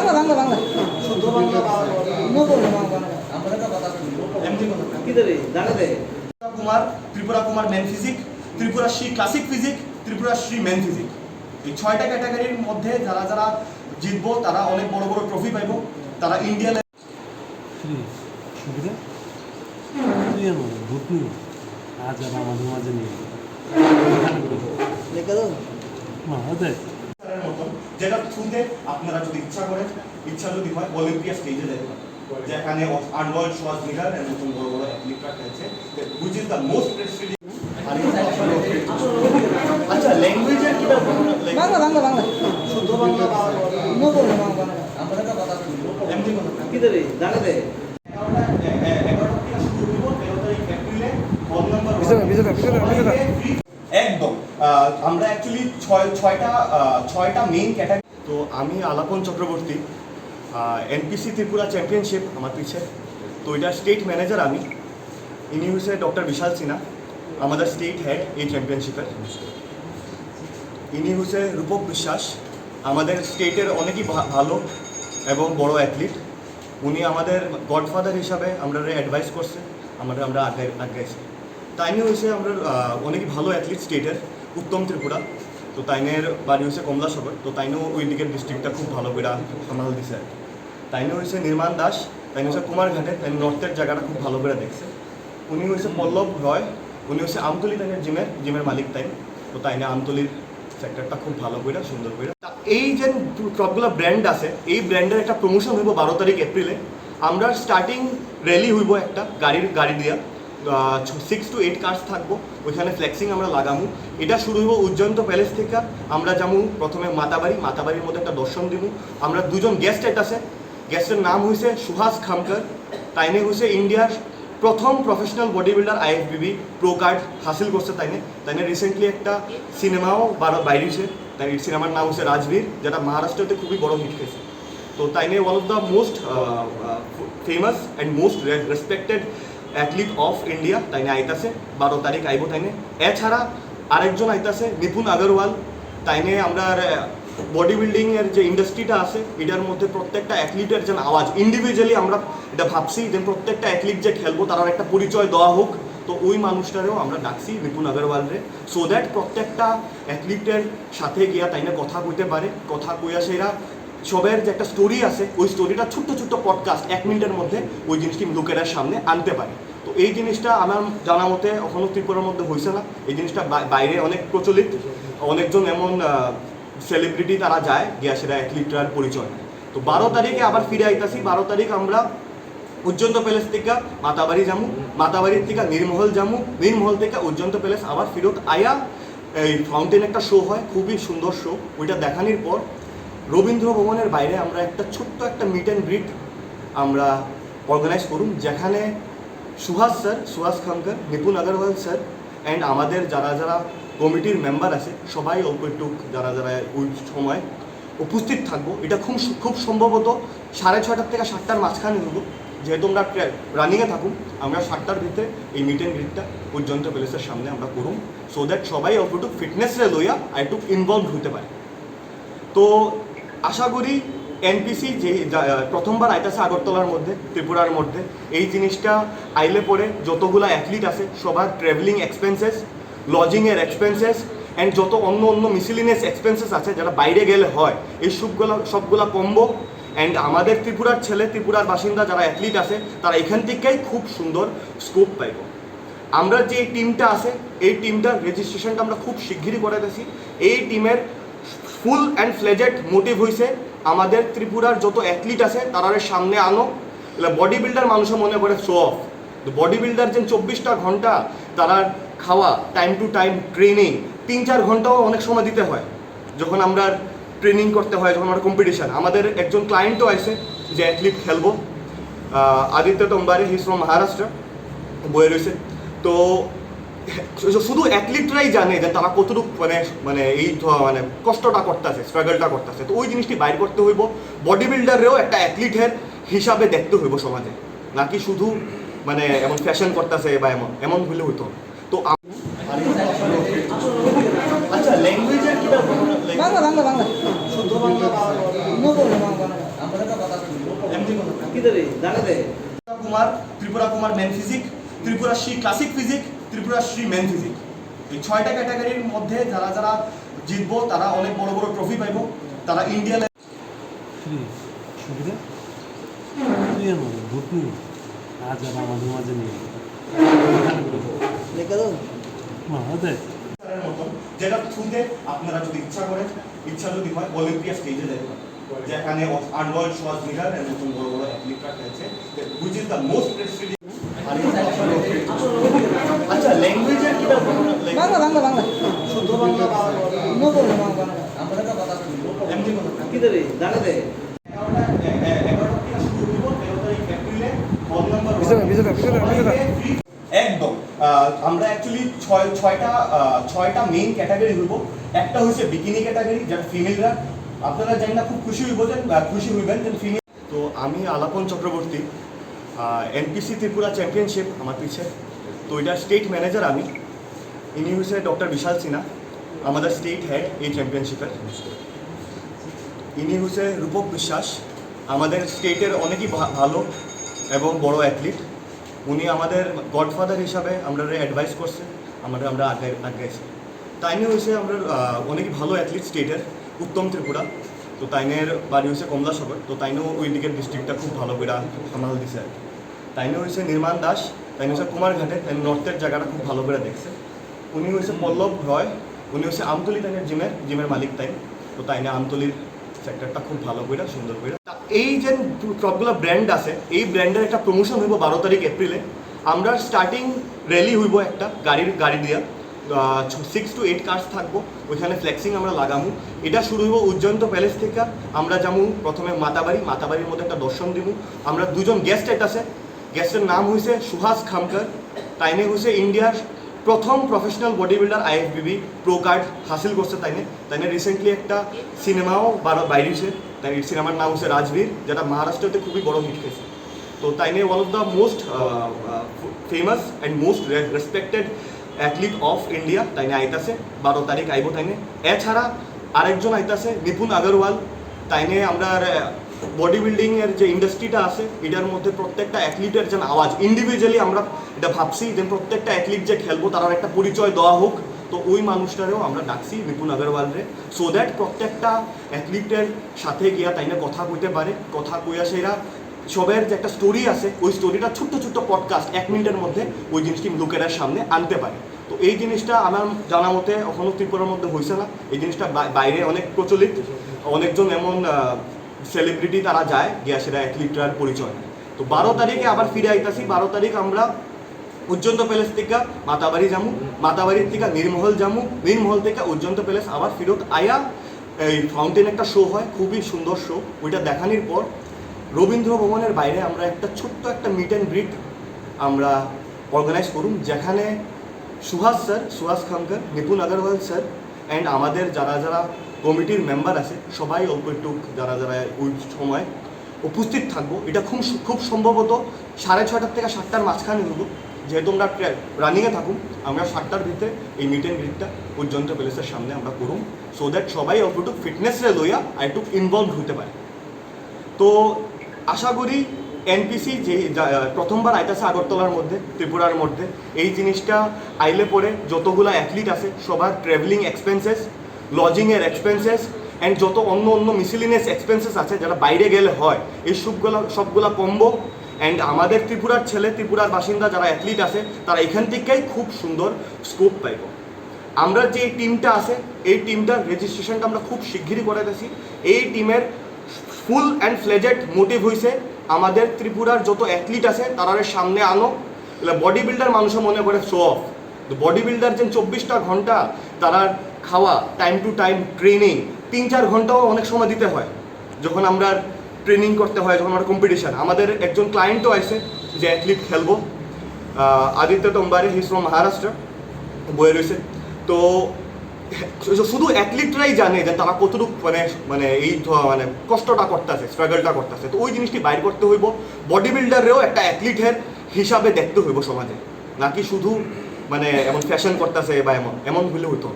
বাংলা বাংলা বাংলা। শুদ্ধ Bangla Bangla Kumar Tripura Kumar men physique Tripura Shri classic physique Tripura Shri men physique এই ছয়টা ক্যাটাগরির মধ্যে যারা যারা জিতবো তারা অনেক বড় বড় ট্রফি পাইবো। তারা ইন্ডিয়া আজ আমাদের মাঝে নিয়ে যেটা থ্রুতে আপনারা যদি ইচ্ছা করেন ইচ্ছা যদি হয় অলিম্পিয়া স্টেজে যেতে পারেন। যেখানে আর্নল্ড শোয়াজনিগার এর মতন বড় বড় অ্যাথলিটরা খেলছে which is the most prestigious আচ্ছা ল্যাঙ্গুয়েজের কি বাংলা বাংলা বাংলা। শুদ্ধ বাংলা বাংলা। আমরা কথা বাংলা। এমনি কথা। কিদারে দাঁড়াতে আমরা অ্যাকচুয়ালি ছয়, ছয়টা ছয়টা মেইন ক্যাটাগরি তো আমি আলাপন চক্রবর্তী এনপিসি ত্রিপুরা চ্যাম্পিয়নশিপ আমার পিছে। তো এটা স্টেট ম্যানেজার আমি। ইনি হচ্ছে ডক্টর বিশাল সিনহা, আমাদের স্টেট হেড এই চ্যাম্পিয়নশিপের ইনি হচ্ছে রূপক বিশ্বাস, আমাদের স্টেটের অনেকই ভালো এবং বড় অ্যাথলিট উনি আমাদের গডফাদার হিসাবে আমরা অ্যাডভাইস করছে আমাদের আমরা আগে আগাইছি তাইনি হয়েছে আমরা অনেক ভালো অ্যাথলিট স্টেটের উত্তম ত্রিপুরা। তো তাইনের বাড়ি হচ্ছে কমলাসগর। তো তাইনও ওই দিকের ডিস্ট্রিক্টটা খুব ভালো করে সামাল দিছে আর। তাইনে হয়েছে নির্মাণ দাস, তাইনি হচ্ছে কুমারঘাটে তাই নর্থের জায়গাটা খুব ভালো করে দেখছে। উনি হয়েছে পল্লব রয়, উনি হচ্ছে আমতলি তাইনের জিমের জিমের মালিক তাই তো তাইনে আমতলির সেক্টরটা খুব ভালো করে, সুন্দর করে। এই যে সবগুলো ব্র্যান্ড আছে, এই ব্র্যান্ডের একটা প্রমোশন হইব বারো তারিখ এপ্রিলে। আমরা স্টার্টিং র্যালি হইব একটা, গাড়ির, গাড়ি দিয়া। সিক্স টু এইট কার্স থাকব, ওইখানে ফ্লেক্সিং আমরা লাগামু। এটা শুরু হইব উজ্জয়ন্ত প্যালেস থেকে। আমরা যাব প্রথমে মাতাবাড়ি, মাতাবাড়ির মধ্যে একটা দর্শন দিব আমরা দুজন গেস্ট এটা আছে। গেস্টের নাম হয়েছে সুহাস খামকর। তাইনে হয়েছে ইন্ডিয়ার প্রথম professional bodybuilder IFBB pro card হাসিল করছে তাইনে। তাইনে রিসেন্টলি একটা সিনেমাও বাইরে হয়েছে তাই সিনেমার নাম হচ্ছে রাজবীর, যেটা মহারাষ্ট্রতে খুবই বড় হিট খেয়েছে। তো তাইনে one of the most famous and most respected athlete of India তাইনে আইতাছে, বারো তারিখ আইব তাইনে এছাড়া আরেকজন আইতাছে নিপুণ আগরওয়াল তাইনে আমরা বডি বিল্ডিং এর যে ইন্ডাস্ট্রিটা আছে, এটার মধ্যে প্রত্যেকটা অ্যাথলিটের যেন আওয়াজ ইন্ডিভিজুয়ালি আমরা এটা ভাবছি যে প্রত্যেকটা অ্যাথলিট যে খেলব, তার একটা পরিচয় দেওয়া হোক। তো ওই মানুষটারেও আমরা ডাকছি নিপুণ আগরওয়ালরে সো দ্যাট প্রত্যেকটা অ্যাথলিটের সাথে গিয়া তাইনে কথা কইতে পারে। কথা কইয়া সেরা সবের যে একটা স্টোরি আছে, ওই স্টোরিটা ছোট্ট ছোট্ট পডকাস্ট এক মিনিটের মধ্যে ওই জিনিসটি লোকেরা সামনে আনতে পারে। তো এই জিনিসটা আমার জানা মতে এখনও ত্রিপুরার মধ্যে হয়েছে না। এই জিনিসটা বাইরে অনেক প্রচলিত। অনেকজন এমন সেলিব্রিটি তারা যায়, গিয়া সেটা অ্যাথলিটরার পরিচয় তো বারো তারিখে আবার ফিরে আইতাছি। বারো তারিখ আমরা উজ্জন্ত প্যালেস থেকে মাতাবাড়ি যামু। মাতাবাড়ির থেকে নির্মহল যামু। নির্মহল থেকে উজ্জন্ত প্যালেস আবার ফিরত আয়া, এই ফাউন্টেন একটা শো হয়। খুবই সুন্দর শো ওইটা দেখানোর পর রবীন্দ্র ভবনের বাইরে আমরা একটা ছোট্ট একটা মিট অ্যান্ড গ্রিট আমরা অর্গানাইজ করুন, যেখানে Suhas sir Suhas Khamkar Nipun Agarwal sir and আমাদের যারা যারা কমিটির মেম্বার আছে, সবাই অল্প একটু যারা যারা ওই সময় উপস্থিত থাকব। এটা খুব খুব সম্ভবত সাড়ে ছটার থেকে সাতটার মাঝখানে হইব যেহেতু আমরা রানিংয়ে থাকুন, আমরা সাতটার ভিতরে এই মিট অ্যান্ড গ্রিটটা পর্যন্ত প্যালেসের সামনে আমরা করুন। সো দ্যাট সবাই অল্প একটু ফিটনেসরে লইয়া আর একটু ইনভলভ হতে পারে। তো আশা করি এনপিসি যে প্রথমবার আইতাছে আগরতলার মধ্যে, ত্রিপুরার মধ্যে, এই জিনিসটা আইলে পরে যতগুলো অ্যাথলিট আছে, সবার ট্রাভেলিং এক্সপেন্সেস লজিংয়ের এক্সপেন্সেস অ্যান্ড যত অন্য অন্য মিসিলিনিয়াস এক্সপেন্সেস আছে, যারা বাইরে গেলে হয়, এই সবগুলো সবগুলো কমবো অ্যান্ড আমাদের ত্রিপুরার ছেলে, ত্রিপুরার বাসিন্দা যারা অ্যাথলিট আছে, তারা এখান থেকেই খুব সুন্দর স্কোপ পাইব। আমরা যে টিমটা আছে, এই টিমটার রেজিস্ট্রেশনটা আমরা খুব শিগগিরই করে দিয়েছি এই টিমের ফুল অ্যান্ড ফ্লেজেড মোটিভ হয়েছে আমাদের ত্রিপুরার যত অ্যাথলিট আছে তারা সামনে আনো। বডি বিল্ডার মানুষের মনে করে, শো অফ। বডি বিল্ডার যে চব্বিশটা ঘণ্টা তারা খাওয়া টাইম টু টাইম ট্রেনিং তিন চার ঘন্টাও অনেক সময় দিতে হয়। যখন আমরা ট্রেনিং করতে হয়, যখন আমরা কম্পিটিশান আমাদের একজন ক্লায়েন্টও আছে, যে অ্যাথলিট খেলব। আদিত্য তোম্বারে হিস ফ্রম মহারাষ্ট্র বয়ে রয়েছে তো শুধু অ্যাথলিটরাই জানে যে তারা কতটুকু মানে মানে এই মানে কষ্টটা করতেছে স্ট্রাগলটা করতেছে। তো ওই জিনিসটি বাইর করতে হইব। বডি বিল্ডারেও একটা অ্যাথলিটের হিসাবে দেখতে হইব সমাজে। নাকি শুধু মানে এমন ফ্যাশন করতেছে বা এমন এমন হইলে হইতো। তো আচ্ছা ল্যাঙ্গুয়েজের কি বাংলা বাংলা বাংলা। শুদ্ধ Bangla Kumar Tripura Kumar men physique Tripura classic physique Tripura Shri men physique এই ছয়টা ক্যাটাগরির মধ্যে যারা যারা জিতবো তারা অনেক বড় বড় ট্রফি পাইব। তারা ইন্ডিয়া যেটা থ্রুতে আপনারা যদি ইচ্ছা করেন ইচ্ছা যদি হয় অলিম্পিয়া স্টেজে দেখবেন যেখানে আর্নল্ড শোয়াজনিগার এর মতন বড় বড় অ্যাথলিটরা খেলছে। Which is the most prestigious Bangla Bangla Bangla. শুদ্ধ বাংলা বাংলা। একদম। আমরা অ্যাকচুয়ালি ছয় ছয়টা আহ, ছয়টা মেইন ক্যাটাগরি হইব একটা হচ্ছে বিকিনি ক্যাটাগরি ফিমেলরা আপনারা জানি না খুব খুশি হইব যে খুশি হইবেন যে ফিমেল তো আমি আলাপন চক্রবর্তী এনপিসি ত্রিপুরা চ্যাম্পিয়নশিপ আমার পিছে। তো এটা স্টেট ম্যানেজার আমি। ইনি হচ্ছে ডক্টর বিশাল সিনহা, আমাদের স্টেট হেড এই চ্যাম্পিয়নশিপের ইনি হচ্ছে রূপক বিশ্বাস, আমাদের স্টেটের অনেকই ভালো এবং বড় অ্যাথলিট উনি আমাদের গডফাদার হিসাবে আমরা অ্যাডভাইস করছে আমরা আমরা আগে আগাইছি। তাইনে হয়েছে আমরা অনেক ভালো অ্যাথলিট স্টেটের উত্তম ত্রিপুরা। তো তাইনের বাড়ি হয়েছে কমলাসাগর, তো তাইনেও ওই দিকের ডিস্ট্রিক্টটা খুব ভালো করে সামাল দিছে আর কি। তাইনে হয়েছে নির্মাণ দাস, তাইনে হচ্ছে কুমারঘাটে তাই নর্থের জায়গাটা খুব ভালো করে দেখছে। উনি হয়েছে পল্লব রয়, উনি হচ্ছে আমতলি তাইনের জিমের জিমের মালিক তাই। তো তাই তাইনে আমতলির সেক্টরটা খুব ভালো করে সুন্দর করে এই যে সবগুলো ব্র্যান্ড আছে, এই ব্র্যান্ডের একটা প্রমোশন হইব বারো তারিখ এপ্রিলে। আমরা স্টার্টিং র্যালি হইব একটা গাড়ির, গাড়ি দিয়া। সিক্স টু এইট কার্স থাকব, ওইখানে ফ্লেক্সিং আমরা লাগামু। এটা শুরু হইব উজ্জয়ন্ত প্যালেস থেকে। আমরা যাব প্রথমে মাতাবাড়ি, মাতাবাড়ির মধ্যে একটা দর্শন দিব আমরা দুজন গেস্ট আছে গেস্টের নাম হয়েছে সুহাস খামকর। তাইনে হয়েছে ইন্ডিয়ার প্রথম professional bodybuilder IFBB pro card হাসিল করছে তাইনে। তাইনে রিসেন্টলি একটা সিনেমাও বাইরেছে তাই সিনেমার নাম হচ্ছে রাজবীর, যেটা মহারাষ্ট্রতে খুবই বড় হিট খেয়েছে। তো তাইনে one of the most famous and most respected athlete of India তাইনে আইতাছে। বারো তারিখ আইব তাইনে। এছাড়া আরেকজন আইতাছে নিপুণ আগরওয়াল। তাইনে আমরা বডি বিল্ডিং এর যে ইন্ডাস্ট্রিটা আছে, এটার মধ্যে প্রত্যেকটা অ্যাথলিটের যেন আওয়াজ ইন্ডিভিজুয়ালি আমরা এটা ভাবছি যে প্রত্যেকটা অ্যাথলিট যে খেলব, তার একটা পরিচয় দেওয়া হোক। তো ওই মানুষটারেও আমরা ডাকছি বিপুল আগরওয়ালরে সো দ্যাট প্রত্যেকটা অ্যাথলিটের সাথে গিয়া তাই না কথা কইতে পারে, কথা কইয়া সেরা সবের যে একটা স্টোরি আছে, ওই স্টোরিটা ছোট্ট ছোট্ট পডকাস্ট এক মিনিটের মধ্যে ওই জিনিসটি লোকেরা সামনে আনতে পারে। তো এই জিনিসটা আমার জানা মতে এখনও ত্রিপুরার মধ্যে হয়েছে না, এই জিনিসটা বাইরে অনেক প্রচলিত। অনেকজন এমন সেলিব্রিটি তারা যায়, গিয়া সেটা অ্যাথলিটরার পরিচয় তো বারো তারিখে আবার ফিরে আইতাছি। বারো তারিখ আমরা উজ্জন্ত প্যালেস থেকে মাতাবাড়ি যামু। মাতাবাড়ির থেকে নির্মহল যামু। নির্মহল থেকে উজ্জন্ত প্যালেস আবার ফিরত আয়া, এই ফাউন্টেন একটা শো হয়, খুবই সুন্দর শো ওইটা দেখানোর পর রবীন্দ্র ভবনের বাইরে আমরা একটা ছোট্ট একটা মিট অ্যান্ড গ্রিট আমরা অর্গানাইজ করুন, যেখানে Suhas sir Suhas Khamkar Nipun Agarwal sir and আমাদের যারা যারা কমিটির মেম্বার আছে, সবাই অল্প একটু যারা যারা ওই সময় উপস্থিত থাকব। এটা খুব খুব সম্ভবত সাড়ে ছটার থেকে সাতটার মাঝখানে হইব যেহেতু আমরা রানিংয়ে থাকুন, আমরা সাতটার ভিতরে এই মিট অ্যান্ড গ্রিটটা পর্যন্ত প্যালেসের সামনে আমরা করুন। সো দ্যাট সবাই অল্প একটু ফিটনেসরে লইয়া আর একটু ইনভলভ হতে পারে। তো আশা করি এনপিসি যে প্রথমবার আইতাছে আগরতলার মধ্যে, ত্রিপুরার মধ্যে, এই জিনিসটা আইলে পরে যতগুলা অ্যাথলিট আছে, সবার ট্রাভেলিং এক্সপেন্সেস লজিংয়ের এক্সপেন্সেস অ্যান্ড যত অন্য অন্য মিসিলিনিয়াস এক্সপেন্সেস আছে, যারা বাইরে গেলে হয়, এই সবগুলা সবগুলা কমবো অ্যান্ড আমাদের ত্রিপুরার ছেলে, ত্রিপুরার বাসিন্দা যারা অ্যাথলিট আছে, তারা এখান থেকেই খুব সুন্দর স্কোপ পাইব। আমরা যে টিমটা আছে, এই টিমটার রেজিস্ট্রেশনটা আমরা খুব শিগগিরই করে দিয়েছি। এই টিমের ফুল অ্যান্ড ফ্লেজেড মোটিভ হয়েছে আমাদের ত্রিপুরার যত অ্যাথলিট আছে তারা সামনে আনো। বডি বিল্ডার মানুষে মনে করে শো অফ বডি বিল্ডার যে চব্বিশটা ঘণ্টা তারা খাওয়া টাইম টু টাইম ট্রেনিং তিন চার ঘন্টাও অনেক সময় দিতে হয়। যখন আমরা ট্রেনিং করতে হয়, যখন আমরা কম্পিটিশান আমাদের একজন ক্লায়েন্টও আছে, যে অ্যাথলিট খেলব। আদিত্য তোম্বারে হিস ফ্রম মহারাষ্ট্র বয়ে রয়েছে। তো শুধু অ্যাথলিটরাই জানে যে তারা কতটুকু মানে মানে এই মানে কষ্টটা করতেছে স্ট্রাগলটা করতেছে। তো ওই জিনিসটি বাইর করতে হইব। বডি বিল্ডারেও একটা অ্যাথলিটের হিসাবে দেখতে হইব সমাজে। নাকি শুধু মানে এমন ফ্যাশন করতেছে বা এমন এমন হইলে হইতো।